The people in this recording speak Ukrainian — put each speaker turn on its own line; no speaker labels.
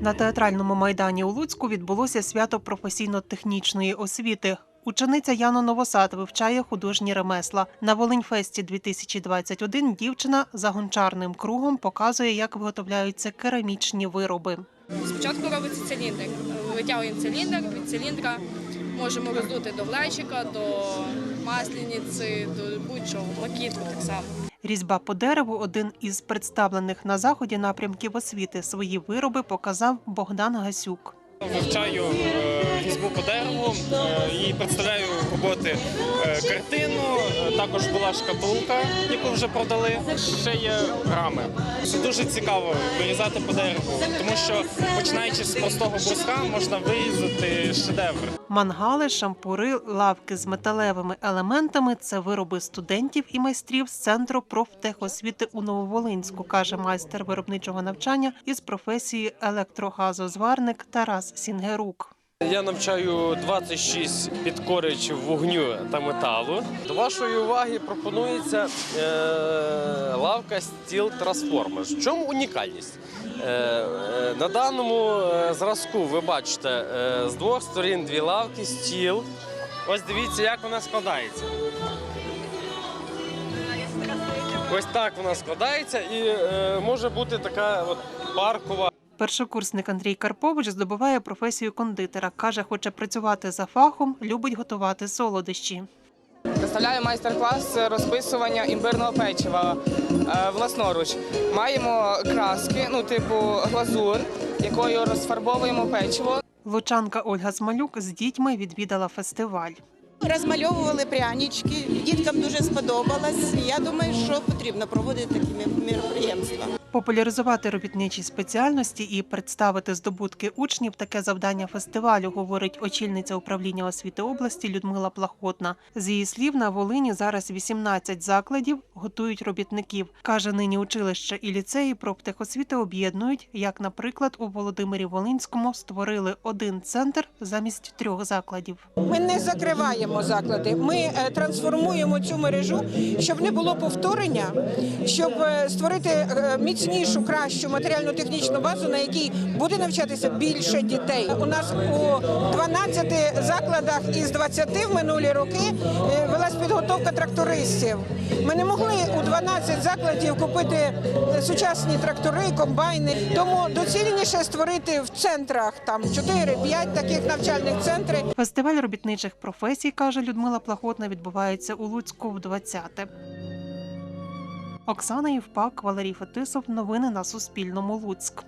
На театральному майдані у Луцьку відбулося свято професійно-технічної освіти. Учениця Яна Новосад вивчає художні ремесла. На Волиньфесті 2021 дівчина за гончарним кругом показує, як виготовляються керамічні вироби.
Спочатку робиться циліндр. Витягуємо циліндр, від циліндра можемо роздути до глечика, до масляниці, до будь-чого, макітку так само.
Різьба по дереву один із представлених на заході напрямків освіти. Свої вироби показав Богдан Гасюк.
Вивчаю е, різьбу по дереву е, і представляю роботи е, картину. Е, Також була шкатулка, яку вже продали. Ще є рами. Дуже цікаво вирізати по дереву, тому що починаючи з простого бруска, можна вирізати шедевр.
Мангали, шампури, лавки з металевими елементами це вироби студентів і майстрів з центру профтехосвіти у Нововолинську, каже майстер виробничого навчання із професії електрогазозварник Тарас Сінгерук.
Я навчаю 26 підкоричів вогню та металу. До вашої уваги пропонується е, лавка стіл трансформер. В чому унікальність? Е, е, на даному е, зразку ви бачите е, з двох сторін дві лавки, стіл. Ось дивіться, як вона складається. Ось так вона складається і е, може бути така от паркова
Першокурсник Андрій Карпович здобуває професію кондитера. каже, хоче працювати за фахом, любить готувати солодощі.
Представляю майстер-клас розписування імбирного печива е, власноруч. Маємо краски, ну типу глазур, якою розфарбовуємо печиво.
Лучанка Ольга Смалюк з дітьми відвідала фестиваль.
Розмальовували прянички, діткам дуже сподобалось. Я думаю, що потрібно проводити такі міроприємства.
Популяризувати робітничі спеціальності і представити здобутки учнів таке завдання фестивалю, говорить очільниця управління освіти області Людмила Плахотна. З її слів, на Волині зараз 18 закладів готують робітників. Каже, нині училища і ліцеї профтехосвіти об'єднують, як, наприклад, у Володимирі Волинському створили один центр замість трьох закладів.
Ми не закриваємо заклади. Ми е, трансформуємо цю мережу, щоб не було повторення, щоб е, створити е, міцнішу, кращу матеріально-технічну базу, на якій буде навчатися більше дітей. У нас у 12 закладах із 20 в минулі роки е, велась підготовка трактористів. Ми не могли у 12 закладів купити е, сучасні трактори, комбайни. Тому доцільніше створити в центрах там 4-5 таких навчальних центрів.
Фестиваль робітничих професій, каже Людмила Плахотна, відбувається у Луцьку в 20-те. Оксана Євпак, Валерій Фетисов. Новини на Суспільному. Луцьк.